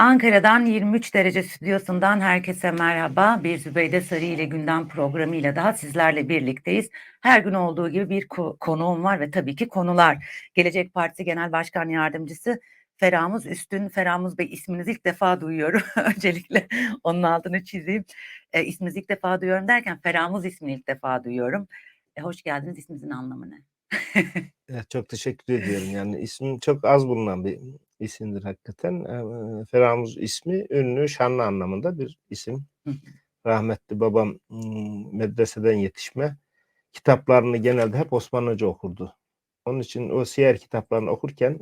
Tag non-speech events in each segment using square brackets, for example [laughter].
Ankara'dan 23 derece stüdyosundan herkese merhaba. Bir Zübeyde Sarı ile gündem programıyla daha sizlerle birlikteyiz. Her gün olduğu gibi bir ko- konuğum var ve tabii ki konular. Gelecek Partisi Genel Başkan Yardımcısı Feramuz Üstün. Feramuz Bey isminizi ilk defa duyuyorum. [laughs] Öncelikle onun altını çizeyim. E, isminizi ilk defa duyuyorum derken Feramuz ismini ilk defa duyuyorum. E, hoş geldiniz. İsminizin anlamı ne? [laughs] Evet, çok teşekkür ediyorum. Yani ismim çok az bulunan bir isimdir hakikaten. Feramuz ismi ünlü, şanlı anlamında bir isim. Rahmetli babam medreseden yetişme. Kitaplarını genelde hep Osmanlıca okurdu. Onun için o siyer kitaplarını okurken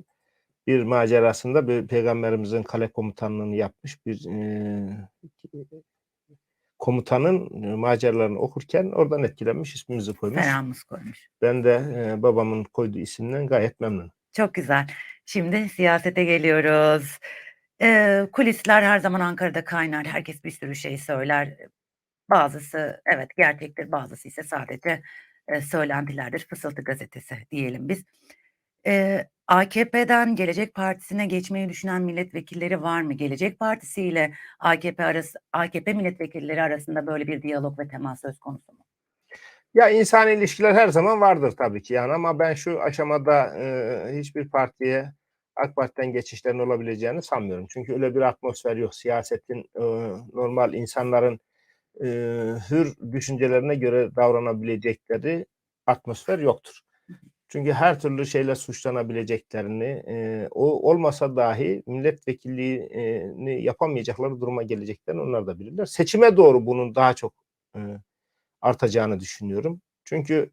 bir macerasında bir peygamberimizin kale komutanlığını yapmış bir eee, komutanın e, maceralarını okurken oradan etkilenmiş ismimizi koymuş. Feramuz koymuş. Ben de e, babamın koyduğu isimden gayet memnunum. Çok güzel. Şimdi siyasete geliyoruz. Eee, kulisler her zaman Ankara'da kaynar. Herkes bir sürü şey söyler. Bazısı evet gerçektir, bazısı ise sadece e, söylentilerdir. Fısıltı gazetesi diyelim biz. Eee, AKP'den Gelecek Partisi'ne geçmeyi düşünen milletvekilleri var mı? Gelecek Partisi ile AKP arası, AKP milletvekilleri arasında böyle bir diyalog ve temas söz konusu mu? Ya insani ilişkiler her zaman vardır tabii ki yani ama ben şu aşamada e, hiçbir partiye AK Parti'den geçişlerin olabileceğini sanmıyorum. Çünkü öyle bir atmosfer yok. Siyasetin e, normal insanların e, hür düşüncelerine göre davranabilecekleri atmosfer yoktur. Çünkü her türlü şeyle suçlanabileceklerini, e, o olmasa dahi milletvekilliğini yapamayacakları duruma geleceklerini onlar da bilirler. Seçime doğru bunun daha çok e, artacağını düşünüyorum. Çünkü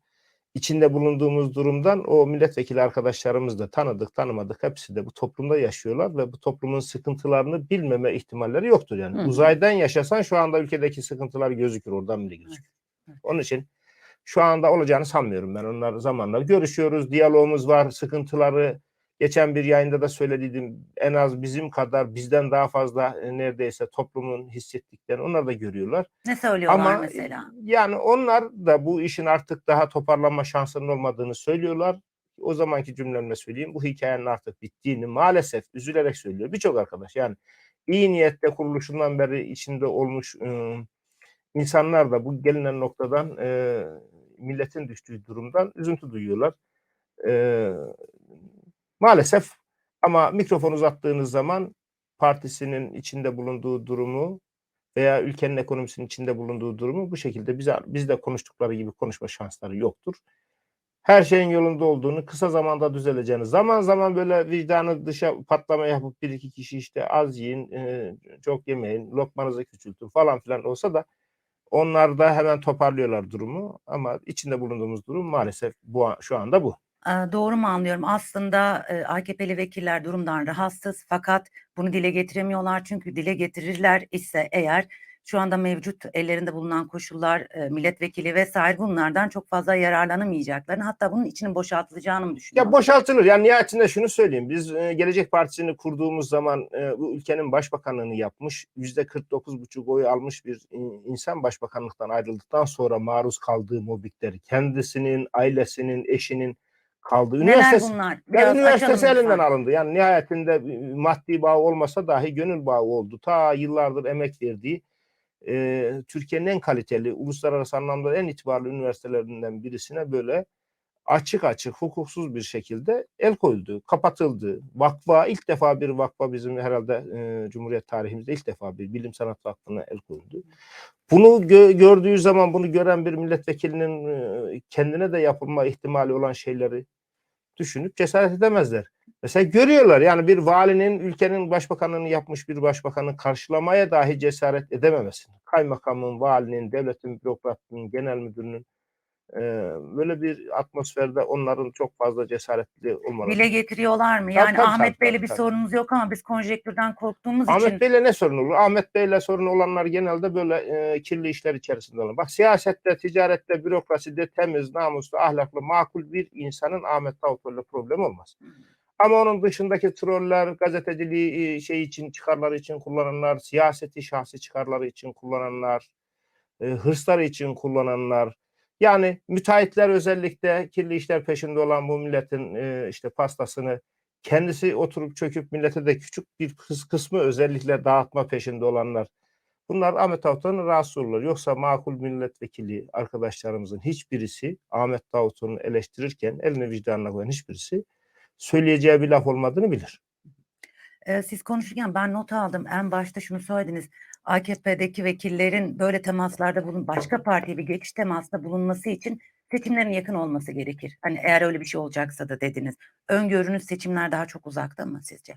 içinde bulunduğumuz durumdan o milletvekili arkadaşlarımız da tanıdık tanımadık hepsi de bu toplumda yaşıyorlar ve bu toplumun sıkıntılarını bilmeme ihtimalleri yoktur yani. Hı hı. Uzaydan yaşasan şu anda ülkedeki sıkıntılar gözükür oradan bile gözükür. evet. Onun için şu anda olacağını sanmıyorum ben. Onlar zamanla görüşüyoruz, diyalogumuz var, sıkıntıları geçen bir yayında da söylediydim. En az bizim kadar bizden daha fazla e, neredeyse toplumun hissettiklerini onlar da görüyorlar. Ne söylüyorlar Ama mesela? yani onlar da bu işin artık daha toparlanma şansının olmadığını söylüyorlar. O zamanki cümlemle söyleyeyim. Bu hikayenin artık bittiğini maalesef üzülerek söylüyor. Birçok arkadaş yani iyi niyette kuruluşundan beri içinde olmuş ıı, insanlar da bu gelinen noktadan e, milletin düştüğü durumdan üzüntü duyuyorlar. E, maalesef ama mikrofon uzattığınız zaman partisinin içinde bulunduğu durumu veya ülkenin ekonomisinin içinde bulunduğu durumu bu şekilde bize bizde konuştukları gibi konuşma şansları yoktur. Her şeyin yolunda olduğunu, kısa zamanda düzeleceğini, zaman zaman böyle vicdanı dışa patlama yapıp bir iki kişi işte az yiyin, e, çok yemeyin, lokmanızı küçültün falan filan olsa da onlar da hemen toparlıyorlar durumu ama içinde bulunduğumuz durum maalesef bu şu anda bu. Doğru mu anlıyorum? Aslında AKP'li vekiller durumdan rahatsız fakat bunu dile getiremiyorlar. Çünkü dile getirirler ise eğer şu anda mevcut ellerinde bulunan koşullar, milletvekili vesaire bunlardan çok fazla yararlanamayacaklarını hatta bunun içinin boşaltılacağını mı Ya düşünüyorlar? boşaltılır. Yani nihayetinde şunu söyleyeyim. Biz e, Gelecek Partisi'ni kurduğumuz zaman e, bu ülkenin başbakanlığını yapmış, yüzde 49,5 oy almış bir in- insan başbakanlıktan ayrıldıktan sonra maruz kaldığı mobbingleri, kendisinin, ailesinin, eşinin Neler üniversitesi, bunlar? ya Biraz üniversitesi elinden lütfen. alındı. Yani nihayetinde maddi bağ olmasa dahi gönül bağı oldu. Ta yıllardır emek verdiği e, Türkiye'nin en kaliteli, uluslararası anlamda en itibarlı üniversitelerinden birisine böyle açık açık hukuksuz bir şekilde el koyuldu, kapatıldı. Vakfa ilk defa bir vakfa bizim herhalde e, Cumhuriyet tarihimizde ilk defa bir bilim sanat vakfına el koyuldu. Bunu gö- gördüğü zaman bunu gören bir milletvekilinin e, kendine de yapılma ihtimali olan şeyleri düşünüp cesaret edemezler. Mesela görüyorlar yani bir valinin ülkenin başbakanlığını yapmış bir başbakanı karşılamaya dahi cesaret edememesini. Kaymakamın, valinin, devletin, bürokratının, genel müdürünün e, böyle bir atmosferde onların çok fazla cesaretli olmaları. Dile getiriyorlar mı? Yani tabii, Ahmet tabii, Bey'le bir tabii. sorunumuz yok ama biz konjektürden korktuğumuz için Ahmet Bey'le ne sorun olur? Ahmet Bey'le sorun olanlar genelde böyle e, kirli işler içerisinde olan. Bak siyasette, ticarette, bürokraside temiz, namuslu, ahlaklı, makul bir insanın Ahmet Davutoğlu'yla problem olmaz. Ama onun dışındaki troller, gazeteciliği şey için, çıkarları için kullananlar, siyaseti şahsi çıkarları için kullananlar, e, hırsları için kullananlar, yani müteahhitler özellikle kirli işler peşinde olan bu milletin e, işte pastasını kendisi oturup çöküp millete de küçük bir kıs kısmı özellikle dağıtma peşinde olanlar. Bunlar Ahmet Davutoğlu'na rahatsız olurlar. Yoksa makul milletvekili arkadaşlarımızın hiçbirisi Ahmet Davutoğlu'nu eleştirirken eline vicdanına koyan hiçbirisi söyleyeceği bir laf olmadığını bilir. Siz konuşurken ben not aldım. En başta şunu söylediniz. AKP'deki vekillerin böyle temaslarda bulun başka partiye bir geçiş temasında bulunması için seçimlerin yakın olması gerekir. Hani eğer öyle bir şey olacaksa da dediniz. Öngörünüz seçimler daha çok uzakta mı sizce?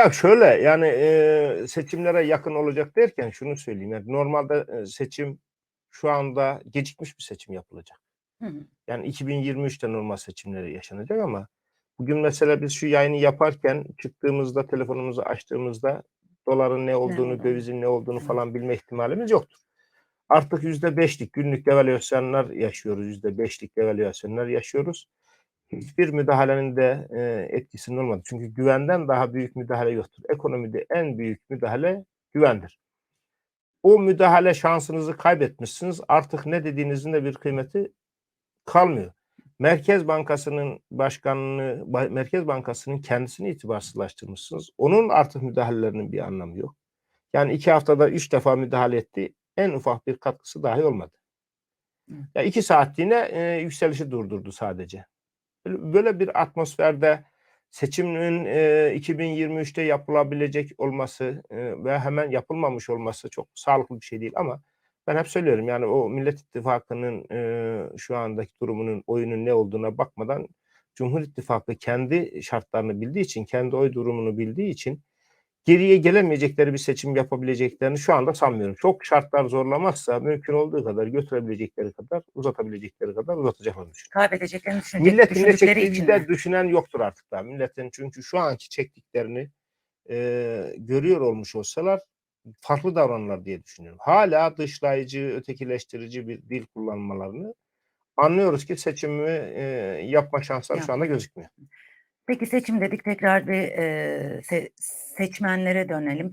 Ya şöyle yani eee, seçimlere yakın olacak derken şunu söyleyeyim. Yani normalde seçim şu anda gecikmiş bir seçim yapılacak. Hı hı. Yani 2023'te normal seçimleri yaşanacak ama bugün mesela biz şu yayını yaparken çıktığımızda telefonumuzu açtığımızda doların ne olduğunu, olduğunu. dövizin ne olduğunu Evet. falan bilme ihtimalimiz yoktur. Artık %5'lik günlük devalüasyonlar yaşıyoruz. %5'lik devalüasyonlar yaşıyoruz. Hiçbir müdahalenin de eee, etkisinin olmadı. Çünkü güvenden daha büyük müdahale yoktur. Ekonomide en büyük müdahale güvendir. O müdahale şansınızı kaybetmişsiniz. Artık ne dediğinizin de bir kıymeti kalmıyor. Merkez Bankası'nın başkanını, Ba- Merkez Bankası'nın kendisini itibarsızlaştırmışsınız. Onun artık müdahalelerinin bir anlamı yok. Yani iki haftada üç defa müdahale etti. En ufak bir katkısı dahi olmadı. Ya iki saatliğine e, yükselişi durdurdu sadece. Böyle, böyle bir atmosferde seçimin e, 2023'te yapılabilecek olması e, ve hemen yapılmamış olması çok sağlıklı bir şey değil ama ben hep söylüyorum yani o Millet İttifakı'nın e, şu andaki durumunun oyunun ne olduğuna bakmadan Cumhur İttifakı kendi şartlarını bildiği için, kendi oy durumunu bildiği için geriye gelemeyecekleri bir seçim yapabileceklerini şu anda sanmıyorum. Çok şartlar zorlamazsa mümkün olduğu kadar götürebilecekleri kadar, uzatabilecekleri kadar uzatacaklarını düşünüyorum. Kaybedeceklerini düşünecek, Milletin ne çektiğini de düşünen yoktur artık da. Milletin çünkü şu anki çektiklerini e, görüyor olmuş olsalar farklı davranırlar diye düşünüyorum. Hala dışlayıcı, ötekileştirici bir dil kullanmalarını anlıyoruz ki seçimi e, yapma şansları şu anda gözükmüyor. Peki seçim dedik tekrar bir eee, se- seçmenlere dönelim.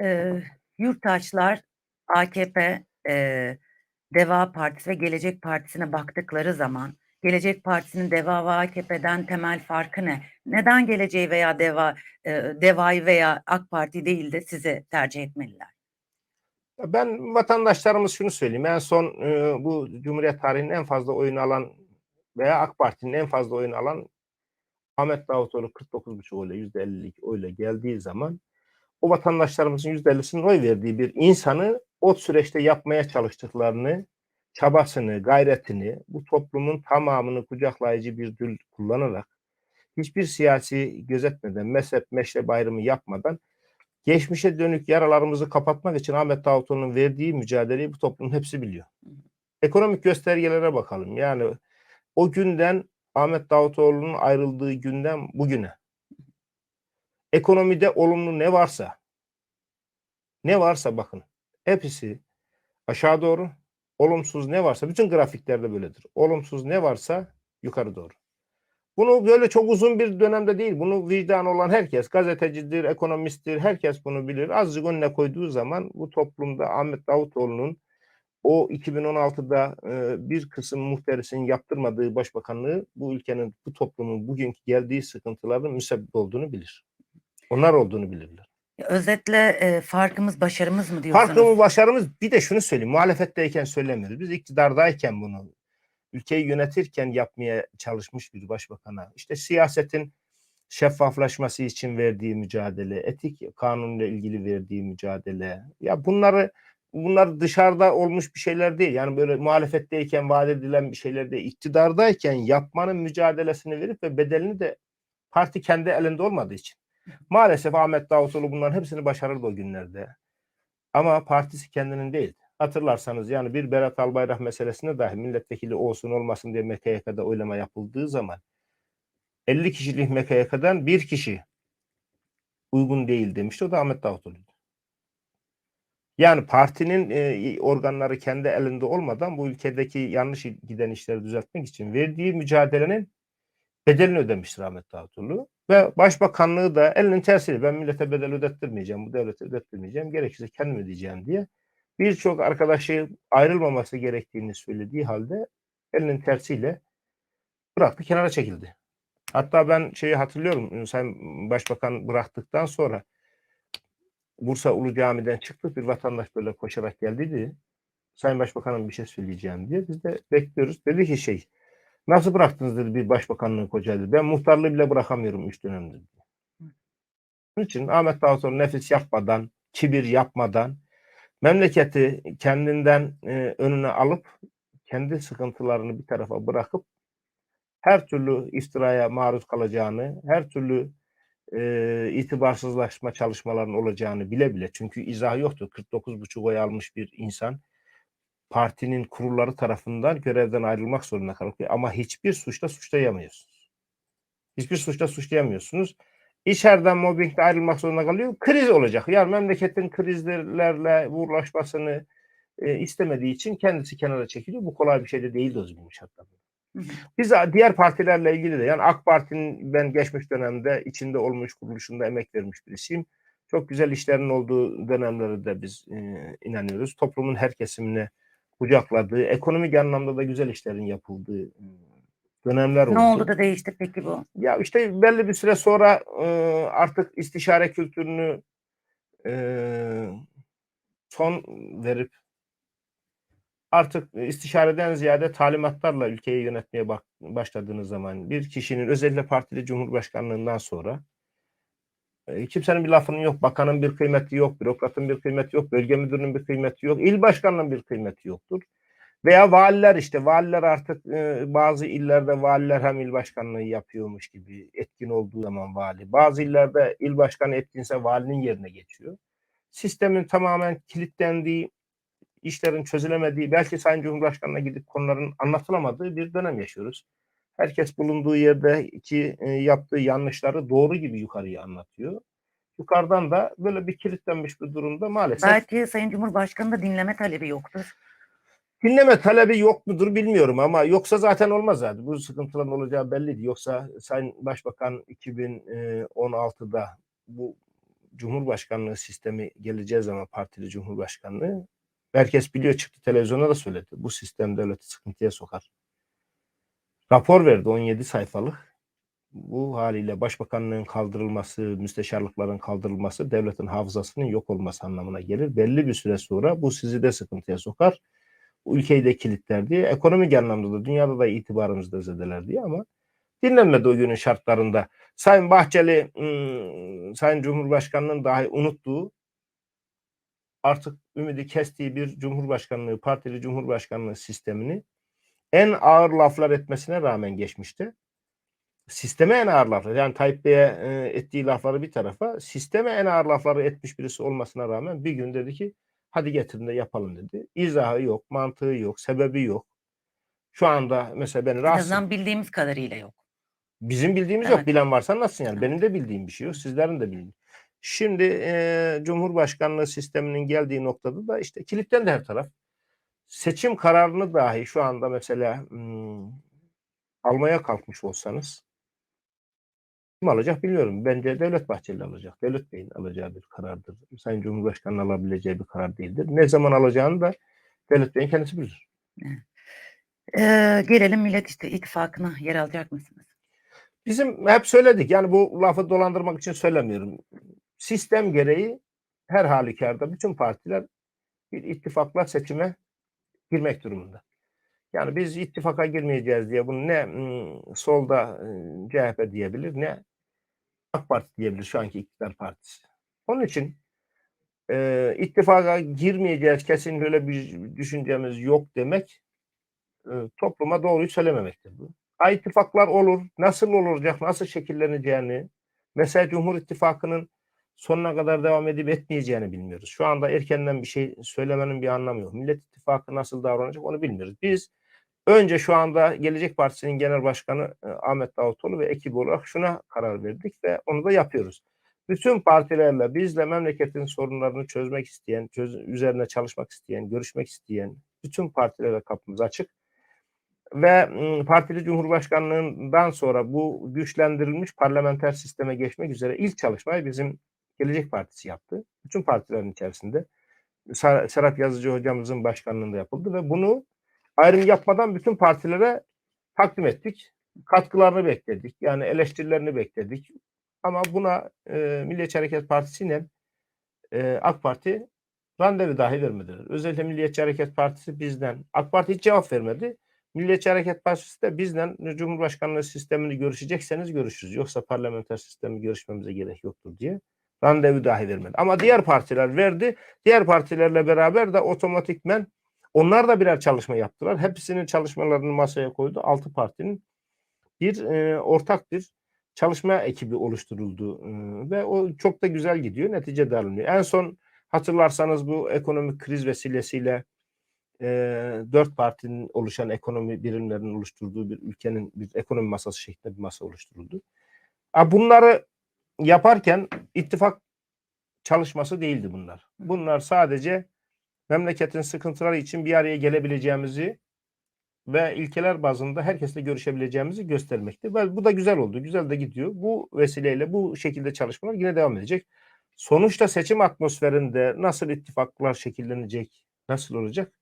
Eee, yurttaşlar AKP, eee, Deva Partisi ve Gelecek Partisi'ne baktıkları zaman Gelecek Partisi'nin Deva ve AKP'den temel farkı ne? Neden Geleceği veya Deva, eee, Deva'yı veya AK Parti değil de sizi tercih etmeliler? Ben vatandaşlarımız şunu söyleyeyim. En son e, bu Cumhuriyet tarihinin en fazla oyunu alan veya AK Parti'nin en fazla oyunu alan Ahmet Davutoğlu 49,5 oyla %50'lik oyla geldiği zaman o vatandaşlarımızın %50'sinin oy verdiği bir insanı o süreçte yapmaya çalıştıklarını, çabasını, gayretini bu toplumun tamamını kucaklayıcı bir dil kullanarak hiçbir siyasi gözetmeden, mezhep, meşrep ayrımı yapmadan geçmişe dönük yaralarımızı kapatmak için Ahmet Davutoğlu'nun verdiği mücadeleyi bu toplumun hepsi biliyor. Ekonomik göstergelere bakalım. Yani o günden Ahmet Davutoğlu'nun ayrıldığı günden bugüne ekonomide olumlu ne varsa ne varsa bakın hepsi aşağı doğru olumsuz ne varsa bütün grafiklerde böyledir. Olumsuz ne varsa yukarı doğru. Bunu böyle çok uzun bir dönemde değil. Bunu vicdan olan herkes, gazetecidir, ekonomisttir, herkes bunu bilir. Azıcık önüne koyduğu zaman bu toplumda Ahmet Davutoğlu'nun o 2016'da e, bir kısım muhterisinin yaptırmadığı başbakanlığı bu ülkenin, bu toplumun bugünkü geldiği sıkıntıların müsebbip olduğunu bilir. Onlar olduğunu bilirler. Özetle eee, farkımız başarımız mı diyorsunuz? Farkımız, başarımız bir de şunu söyleyeyim. Muhalefetteyken söylemiyoruz. Biz iktidardayken bunu ülkeyi yönetirken yapmaya çalışmış bir başbakana. işte siyasetin şeffaflaşması için verdiği mücadele, etik kanunla ilgili verdiği mücadele. Ya bunları bunlar dışarıda olmuş bir şeyler değil. Yani böyle muhalefetteyken vaat edilen bir şeyler değil. İktidardayken yapmanın mücadelesini verip ve bedelini de parti kendi elinde olmadığı için. Maalesef Ahmet Davutoğlu bunların hepsini başarırdı o günlerde. Ama partisi kendinin değil. Hatırlarsanız yani bir Berat Albayrak meselesinde dahi milletvekili olsun olmasın diye MKYK'da oylama yapıldığı zaman 50 kişilik MKYK'dan bir kişi uygun değil demişti. O da Ahmet Davutoğlu'ydu. Yani partinin e, organları kendi elinde olmadan bu ülkedeki yanlış giden işleri düzeltmek için verdiği mücadelenin bedelini ödemiştir Ahmet Davutoğlu. Ve başbakanlığı da elinin tersiyle ben millete bedel ödettirmeyeceğim, bu devlete ödettirmeyeceğim, gerekirse kendim ödeyeceğim diye birçok arkadaşı ayrılmaması gerektiğini söylediği halde elinin tersiyle bıraktı kenara çekildi. Hatta ben şeyi hatırlıyorum. Sayın Başbakan bıraktıktan sonra Bursa Ulu Cami'den çıktık. Bir vatandaş böyle koşarak geldiydi. Sayın Başbakanım bir şey söyleyeceğim diye. Biz de bekliyoruz. Dedi ki şey nasıl bıraktınız dedi bir başbakanlığı koca dedi. Ben muhtarlığı bile bırakamıyorum üç dönemdir. Bunun için Ahmet Davutoğlu nefis yapmadan, kibir yapmadan memleketi kendinden e, önüne alıp kendi sıkıntılarını bir tarafa bırakıp her türlü iftiraya maruz kalacağını, her türlü e, itibarsızlaşma çalışmalarının olacağını bile bile çünkü izah yoktu. 49,5 oy almış bir insan partinin kurulları tarafından görevden ayrılmak zorunda kalıyor. Ama hiçbir suçla suçlayamıyorsunuz. Hiçbir suçla suçlayamıyorsunuz. İçeriden mobbingle ayrılmak zorunda kalıyor. Kriz olacak. Yani memleketin krizlerle uğraşmasını e, istemediği için kendisi kenara çekiliyor. Bu kolay bir şey de değildi o zaman şartlarda. Biz diğer partilerle ilgili de yani AK Parti'nin ben geçmiş dönemde içinde olmuş kuruluşunda emek vermiş birisiyim. Çok güzel işlerin olduğu dönemlere de biz e, inanıyoruz. Toplumun her kesimine kucakladığı, ekonomik anlamda da güzel işlerin yapıldığı dönemler oldu. Ne oldu da değişti peki bu? Ya işte belli bir süre sonra e, artık istişare kültürünü e, son verip artık istişareden ziyade talimatlarla ülkeyi yönetmeye bak, başladığınız zaman bir kişinin özellikle partili cumhurbaşkanlığından sonra kimsenin bir lafının yok, bakanın bir kıymeti yok, bürokratın bir kıymeti yok, bölge müdürünün bir kıymeti yok, il başkanının bir kıymeti yoktur. Veya valiler işte valiler artık e, bazı illerde valiler hem il başkanlığı yapıyormuş gibi etkin olduğu zaman vali. Bazı illerde il başkanı etkinse valinin yerine geçiyor. Sistemin tamamen kilitlendiği, işlerin çözülemediği, belki Sayın Cumhurbaşkanı'na gidip konuların anlatılamadığı bir dönem yaşıyoruz. Herkes bulunduğu yerdeki e, yaptığı yanlışları doğru gibi yukarıya anlatıyor. Yukarıdan da böyle bir kilitlenmiş bir durumda maalesef Belki Sayın Cumhurbaşkanı da dinleme talebi yoktur. Dinleme talebi yok mudur bilmiyorum ama yoksa zaten olmaz zaten. Bu sıkıntıların olacağı belliydi. Yoksa Sayın Başbakan 2016'da bu Cumhurbaşkanlığı sistemi geleceği zaman partili Cumhurbaşkanlığı herkes biliyor çıktı televizyona da söyledi. Bu sistem devleti sıkıntıya sokar. Rapor verdi 17 sayfalık. Bu haliyle başbakanlığın kaldırılması, müsteşarlıkların kaldırılması devletin hafızasının yok olması anlamına gelir. Belli bir süre sonra bu sizi de sıkıntıya sokar ülkeyi de kilitler diye. Ekonomik anlamda da dünyada da itibarımızı da zedeler diye ama dinlenmedi o günün şartlarında. Sayın Bahçeli, ım, Sayın Cumhurbaşkanı'nın dahi unuttuğu artık ümidi kestiği bir Cumhurbaşkanlığı, partili Cumhurbaşkanlığı sistemini en ağır laflar etmesine rağmen geçmişti. Sisteme en ağır laflar, yani Tayyip Bey'e e, ettiği lafları bir tarafa, sisteme en ağır lafları etmiş birisi olmasına rağmen bir gün dedi ki hadi getirin de yapalım dedi. İzahı yok, mantığı yok, sebebi yok. Şu anda mesela beni En rahatsız azından bildiğimiz kadarıyla yok. Bizim bildiğimiz Evet. yok. Bilen varsa nasıl yani? Evet. Benim de bildiğim bir şey yok. Sizlerin de bildiği. Şimdi e, Cumhurbaşkanlığı sisteminin geldiği noktada da işte kilitlendi her taraf. Seçim kararını dahi şu anda mesela hmm, almaya kalkmış olsanız kim alacak bilmiyorum. Bence Devlet Bahçeli alacak. Devlet Bey'in alacağı bir karardır. Sayın Cumhurbaşkanı'nın alabileceği bir karar değildir. Ne zaman alacağını da Devlet Bey'in kendisi bilir. Ee, gelelim Millet İşte İttifakı'na yer alacak mısınız? Bizim hep söyledik. Yani bu lafı dolandırmak için söylemiyorum. Sistem gereği her halükarda bütün partiler bir ittifakla seçime girmek durumunda. Yani biz ittifaka girmeyeceğiz diye bunu ne solda CHP diyebilir ne AK Parti diyebilir şu anki iktidar partisi. Onun için e, ittifaka girmeyeceğiz kesin böyle bir düşüncemiz yok demek e, topluma doğruyu söylememektir bu. Ha, olur. Nasıl olacak, nasıl şekilleneceğini, mesela Cumhur İttifakı'nın sonuna kadar devam edip etmeyeceğini bilmiyoruz. Şu anda erkenden bir şey söylemenin bir anlamı yok. Millet İttifakı nasıl davranacak onu bilmiyoruz. Biz önce şu anda Gelecek Partisi'nin genel başkanı e, Ahmet Davutoğlu ve ekibi olarak şuna karar verdik ve onu da yapıyoruz. Bütün partilerle bizle memleketin sorunlarını çözmek isteyen, çöz, üzerine çalışmak isteyen, görüşmek isteyen bütün partilere kapımız açık ve m, partili cumhurbaşkanlığından sonra bu güçlendirilmiş parlamenter sisteme geçmek üzere ilk çalışmayı bizim Gelecek Partisi yaptı. Bütün partilerin içerisinde Ser- Serap Yazıcı hocamızın başkanlığında yapıldı ve bunu ayrım yapmadan bütün partilere takdim ettik. katkılarını bekledik. Yani eleştirilerini bekledik. Ama buna e, Milliyetçi Hareket Partisi ile e, AK Parti randevu dahi vermediler. Özellikle Milliyetçi Hareket Partisi bizden. AK Parti hiç cevap vermedi. Milliyetçi Hareket Partisi de bizden Cumhurbaşkanlığı sistemini görüşecekseniz görüşürüz. Yoksa parlamenter sistemi görüşmemize gerek yoktur diye randevu dahi vermedi. Ama diğer partiler verdi. Diğer partilerle beraber de otomatikmen onlar da birer çalışma yaptılar. Hepsinin çalışmalarını masaya koydu. Altı partinin bir e, ortak bir çalışma ekibi oluşturuldu e, ve o çok da güzel gidiyor. Netice de alınıyor. En son hatırlarsanız bu ekonomik kriz vesilesiyle e, dört partinin oluşan ekonomi birimlerinin oluşturduğu bir ülkenin bir ekonomi masası şeklinde bir masa oluşturuldu. Ha, bunları yaparken ittifak çalışması değildi bunlar. Bunlar sadece memleketin sıkıntıları için bir araya gelebileceğimizi ve ilkeler bazında herkesle görüşebileceğimizi göstermekti. Ve bu da güzel oldu. Güzel de gidiyor. Bu vesileyle bu şekilde çalışmalar yine devam edecek. Sonuçta seçim atmosferinde nasıl ittifaklar şekillenecek, nasıl olacak?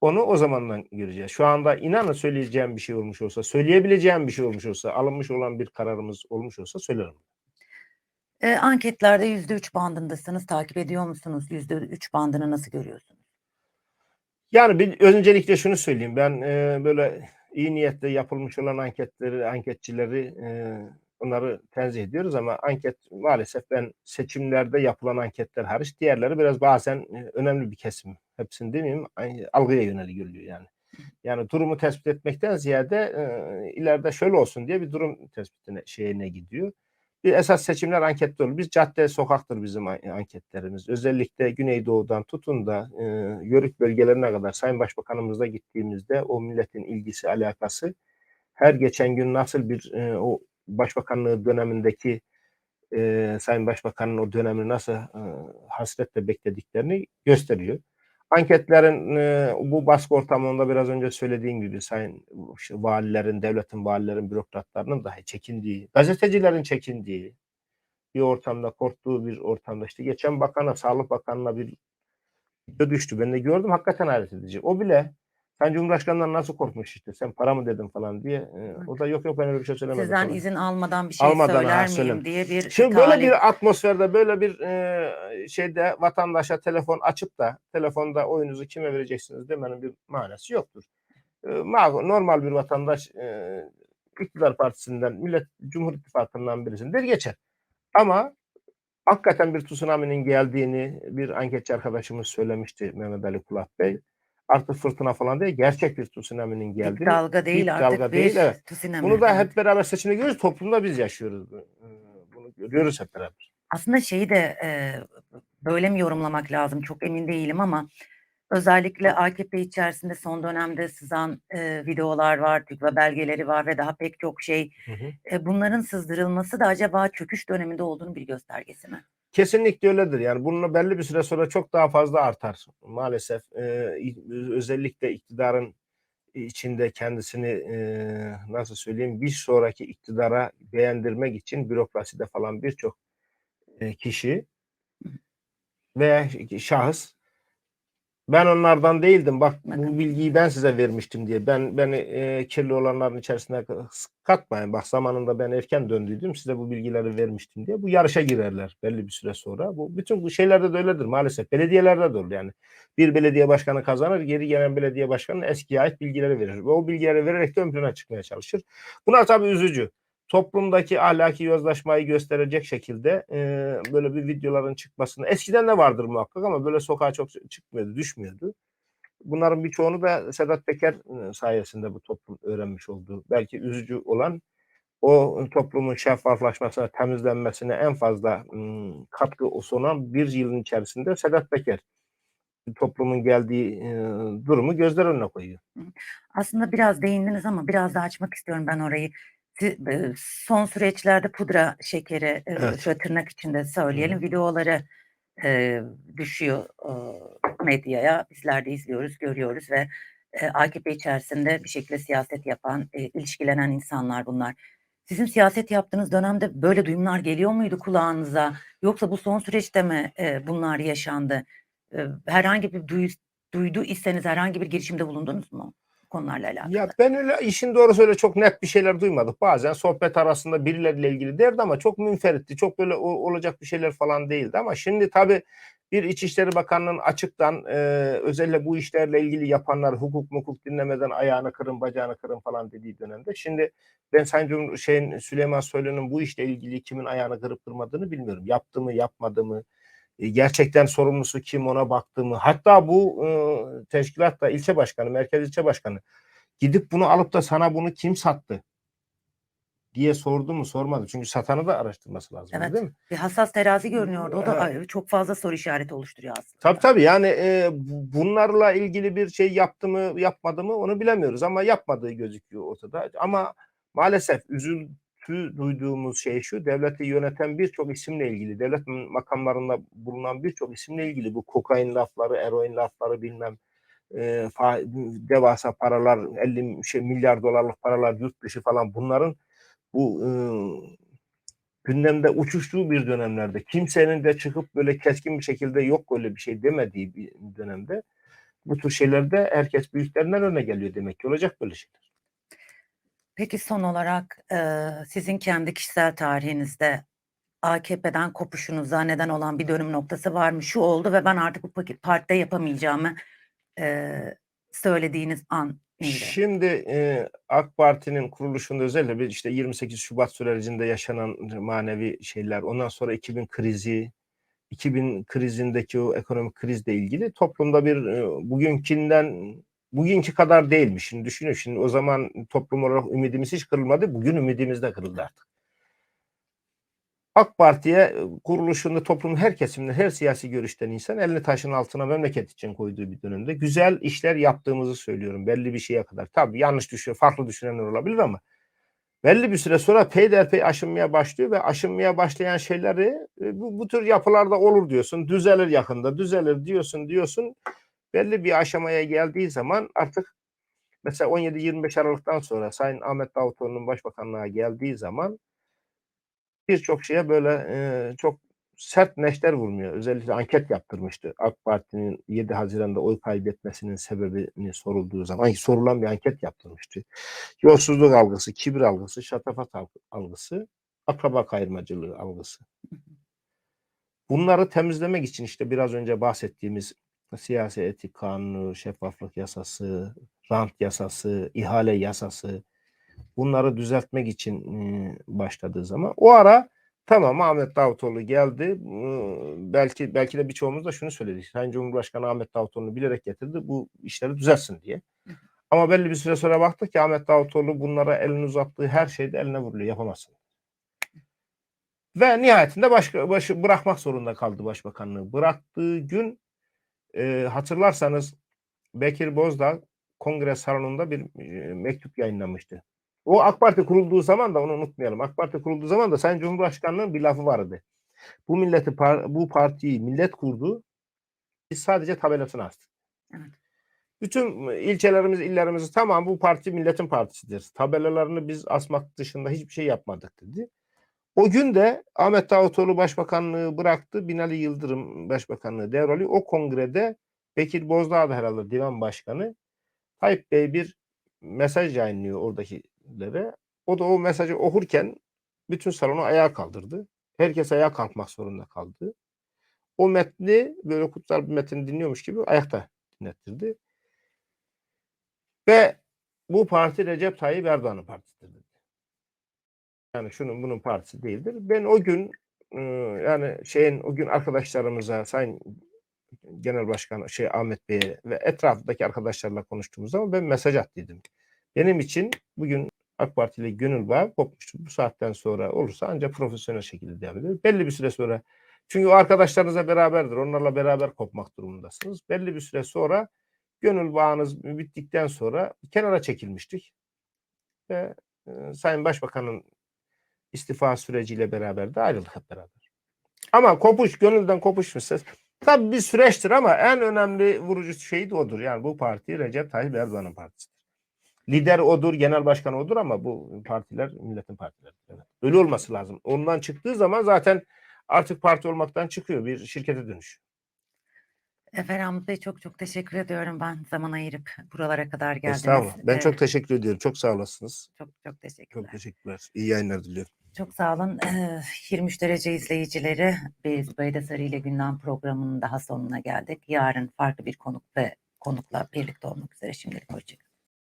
Onu o zamandan göreceğiz. Şu anda inanın söyleyeceğim bir şey olmuş olsa, söyleyebileceğim bir şey olmuş olsa, alınmış olan bir kararımız olmuş olsa söylerim. Eee, anketlerde %3 bandındasınız. Takip ediyor musunuz? %3 bandını nasıl görüyorsunuz? Yani bir öncelikle şunu söyleyeyim. Ben e, böyle iyi niyetle yapılmış olan anketleri, anketçileri e, onları tenzih ediyoruz ama anket maalesef ben seçimlerde yapılan anketler hariç diğerleri biraz bazen e, önemli bir kesim. Hepsini demeyeyim algıya yönelik görülüyor yani. Yani durumu tespit etmekten ziyade e, ileride şöyle olsun diye bir durum tespitine şeyine gidiyor. Bir esas seçimler ankette olur. Biz cadde sokaktır bizim an- anketlerimiz. Özellikle Güneydoğu'dan tutun da e, yörük bölgelerine kadar Sayın Başbakanımızla gittiğimizde o milletin ilgisi, alakası her geçen gün nasıl bir e, o başbakanlığı dönemindeki e, Sayın Başbakan'ın o dönemini nasıl e, hasretle beklediklerini gösteriyor. Anketlerin e, bu baskı ortamında biraz önce söylediğim gibi sayın işte valilerin, devletin valilerin, bürokratlarının dahi çekindiği, gazetecilerin çekindiği bir ortamda, korktuğu bir ortamda işte geçen bakana, Sağlık Bakanı'na bir video düştü. Ben de gördüm hakikaten hayret edici. O bile sen Cumhurbaşkanı'ndan nasıl korkmuş işte sen para mı dedin falan diye. e, o da yok yok ben öyle bir şey söylemedim. Sizden falan. izin almadan bir şey Almadan, ha, söyler miyim söyleme. diye bir Şimdi böyle talip. bir atmosferde böyle bir e, şeyde vatandaşa telefon açıp da telefonda oyunuzu kime vereceksiniz demenin bir manası yoktur. E, ma- normal bir vatandaş e, iktidar partisinden, Millet Cumhur İttifakı'ndan birisindir geçer. Ama hakikaten bir tsunami'nin geldiğini bir anketçi arkadaşımız söylemişti Mehmet Ali Kulat Bey. Artık fırtına falan değil, gerçek bir tsunami'nin Dik geldiğini. dalga değil dik artık dalga bir değil, evet. tsunami. Bunu da hep beraber seçimde görüyoruz. Toplumda biz yaşıyoruz. bu. E, Bunu görüyoruz hep beraber. Aslında şeyi de eee, böyle mi yorumlamak lazım çok emin değilim ama özellikle AKP içerisinde son dönemde sızan eee, videolar var, TÜGVA belgeleri var ve daha pek çok şey. Hı hı. E, bunların sızdırılması da acaba çöküş döneminde olduğunu bir göstergesi mi? Kesinlikle öyledir. Yani bununla belli bir süre sonra çok daha fazla artar. Maalesef e, özellikle iktidarın içinde kendisini e, nasıl söyleyeyim bir sonraki iktidara beğendirmek için bürokraside falan birçok e, kişi veya şahıs ben onlardan değildim. Bak bu bilgiyi ben size vermiştim diye. Ben beni e, kirli olanların içerisine katmayın. Bak zamanında ben erken döndüydüm. Size bu bilgileri vermiştim diye. Bu yarışa girerler belli bir süre sonra. Bu bütün bu şeylerde de öyledir maalesef. Belediyelerde de olur yani. Bir belediye başkanı kazanır, geri gelen belediye başkanı eskiye ait bilgileri verir. Ve o bilgileri vererek de ön plana çıkmaya çalışır. Bunlar tabii üzücü. Toplumdaki ahlaki yozlaşmayı gösterecek şekilde e, böyle bir videoların çıkmasını eskiden de vardır muhakkak ama böyle sokağa çok çıkmıyordu, düşmüyordu. Bunların birçoğunu da Sedat Peker e, sayesinde bu toplum öğrenmiş oldu. Belki üzücü olan o toplumun şeffaflaşmasına, temizlenmesine en fazla ım, katkı sunan bir yılın içerisinde Sedat Peker toplumun geldiği e, durumu gözler önüne koyuyor. Aslında biraz değindiniz ama biraz daha açmak istiyorum ben orayı. E, Son süreçlerde pudra şekeri, e, Evet. şöyle tırnak içinde söyleyelim, videoları e, düşüyor e, medyaya. Bizler de izliyoruz, görüyoruz ve e, AKP içerisinde bir şekilde siyaset yapan, e, ilişkilenen insanlar bunlar. Sizin siyaset yaptığınız dönemde böyle duyumlar geliyor muydu kulağınıza? Yoksa bu son süreçte mi e, bunlar yaşandı? E, herhangi bir duy, duydu iseniz herhangi bir girişimde bulundunuz mu? Konularla alakalı? Ya ben öyle işin doğrusu öyle çok net bir şeyler duymadık. Bazen sohbet arasında birileriyle ilgili derdi ama çok münferitti. Çok böyle olacak bir şeyler falan değildi ama şimdi tabii bir İçişleri Bakanlığı'nın açıktan e, özellikle bu işlerle ilgili yapanlar hukuk mukuk dinlemeden ayağını kırın bacağını kırın falan dediği dönemde. Şimdi ben Sayın Cumhur, şeyin, Süleyman Soylu'nun bu işle ilgili kimin ayağını kırıp kırmadığını bilmiyorum. Yaptı mı yapmadı mı? E, gerçekten sorumlusu kim ona baktı mı? Hatta bu e, teşkilatta ilçe başkanı, merkez ilçe başkanı gidip bunu alıp da sana bunu kim sattı diye sordu mu sormadı. Çünkü satanı da araştırması lazım Evet. değil mi? Bir hassas terazi görünüyordu. O da Evet. çok fazla soru işareti oluşturuyor aslında. Tabii tabii yani e, bu- bunlarla ilgili bir şey yaptı mı yapmadı mı onu bilemiyoruz ama yapmadığı gözüküyor ortada. Ama maalesef üzüntü duyduğumuz şey şu devleti yöneten birçok isimle ilgili devlet makamlarında bulunan birçok isimle ilgili bu kokain lafları, eroin lafları bilmem e, fa- devasa paralar 50 şey, milyar dolarlık paralar yurt dışı falan bunların bu e, gündemde uçuştuğu bir dönemlerde kimsenin de çıkıp böyle keskin bir şekilde yok öyle bir şey demediği bir dönemde bu tür şeylerde herkes büyüklerinden öne geliyor demek ki olacak böyle şeyler. Peki son olarak e, sizin kendi kişisel tarihinizde AKP'den kopuşunuza neden olan bir dönüm noktası var mı? Şu oldu ve ben artık bu paki- partide yapamayacağımı e, söylediğiniz an neydi? Şimdi e, AK Parti'nin kuruluşunda özellikle bir işte 28 Şubat sürecinde yaşanan manevi şeyler, ondan sonra 2000 krizi, 2000 krizindeki o ekonomik krizle ilgili toplumda bir e, bugünkünden bugünkü kadar değilmiş. Şimdi düşünün şimdi o zaman toplum olarak ümidimiz hiç kırılmadı. Bugün ümidimiz de kırıldı artık. AK Parti'ye e, kuruluşunda toplumun her kesiminde, her siyasi görüşten insan elini taşın altına memleket için koyduğu bir dönemde güzel işler yaptığımızı söylüyorum belli bir şeye kadar. Tabii yanlış düşünüyor, farklı düşünenler olabilir ama belli bir süre sonra peyderpey aşınmaya başlıyor ve aşınmaya başlayan şeyleri e, bu, bu tür yapılarda olur diyorsun. Düzelir yakında, düzelir diyorsun diyorsun. Belli bir aşamaya geldiği zaman artık mesela 17-25 Aralık'tan sonra Sayın Ahmet Davutoğlu'nun başbakanlığa geldiği zaman birçok şeye böyle e, çok sert neşter vurmuyor. Özellikle anket yaptırmıştı. AK Parti'nin 7 Haziran'da oy kaybetmesinin sebebini sorulduğu zaman sorulan bir anket yaptırmıştı. Yolsuzluk algısı, kibir algısı, şatafat algı- algısı, akraba kayırmacılığı algısı. Bunları temizlemek için işte biraz önce bahsettiğimiz siyasi etik kanunu, şeffaflık yasası, rant yasası, ihale yasası bunları düzeltmek için e, başladığı zaman o ara tamam Ahmet Davutoğlu geldi. Belki belki de birçoğumuz da şunu söyledi. Sayın Cumhurbaşkanı Ahmet Davutoğlu'nu bilerek getirdi bu işleri düzelsin diye. Ama belli bir süre sonra baktık ki Ahmet Davutoğlu bunlara elini uzattığı her şeyde eline vuruluyor. Yapamazsın. Ve nihayetinde başka, başı bırakmak zorunda kaldı başbakanlığı. Bıraktığı gün e, hatırlarsanız Bekir Bozdağ kongre salonunda bir e, mektup yayınlamıştı. O AK Parti kurulduğu zaman da onu unutmayalım. AK Parti kurulduğu zaman da Sayın Cumhurbaşkanı'nın bir lafı vardı. Bu milleti bu partiyi millet kurdu. Biz sadece tabelasını astık. Evet. Bütün ilçelerimiz, illerimiz tamam bu parti milletin partisidir. Tabelalarını biz asmak dışında hiçbir şey yapmadık dedi. O gün de Ahmet Davutoğlu başbakanlığı bıraktı. Binali Yıldırım başbakanlığı devralıyor. O kongrede Bekir Bozdağ da herhalde divan başkanı. Tayyip Bey bir mesaj yayınlıyor oradakilere. O da o mesajı okurken bütün salonu ayağa kaldırdı. Herkes ayağa kalkmak zorunda kaldı. O metni böyle kutsal bir metin dinliyormuş gibi ayakta dinlettirdi. Ve bu parti Recep Tayyip Erdoğan'ın partisidir. Yani şunun bunun partisi değildir. Ben o gün yani şeyin o gün arkadaşlarımıza Sayın Genel Başkan şey Ahmet Bey'e ve etrafındaki arkadaşlarla konuştuğumuz zaman ben mesaj attıydım. Benim için bugün AK Parti ile gönül bağı kopmuştur. Bu saatten sonra olursa ancak profesyonel şekilde devam eder. Belli bir süre sonra çünkü o arkadaşlarınızla beraberdir. Onlarla beraber kopmak durumundasınız. Belli bir süre sonra gönül bağınız bittikten sonra kenara çekilmiştik. Ve e, Sayın Başbakan'ın istifa süreciyle beraber de ayrıldık hep beraber. Ama kopuş, gönülden kopuş meselesi tabii bir süreçtir ama en önemli vurucu şey de odur. Yani bu parti Recep Tayyip Erdoğan'ın partisidir. Lider odur, genel başkan odur ama bu partiler milletin partileri. Evet. Öyle olması lazım. Ondan çıktığı zaman zaten artık parti olmaktan çıkıyor. Bir şirkete dönüş. Efe Ramız Bey çok çok teşekkür ediyorum ben zaman ayırıp buralara kadar geldiniz. Estağfurullah. Ben Eee, çok teşekkür ediyorum. Çok sağ olasınız. çok çok Çok teşekkürler. teşekkürler. İyi yayınlar diliyorum. Çok sağ olun. Eee, 23 derece izleyicileri biz Baydasarı ile gündem programının daha sonuna geldik. Yarın farklı bir konuk ve konukla birlikte olmak üzere şimdilik hoşçakalın.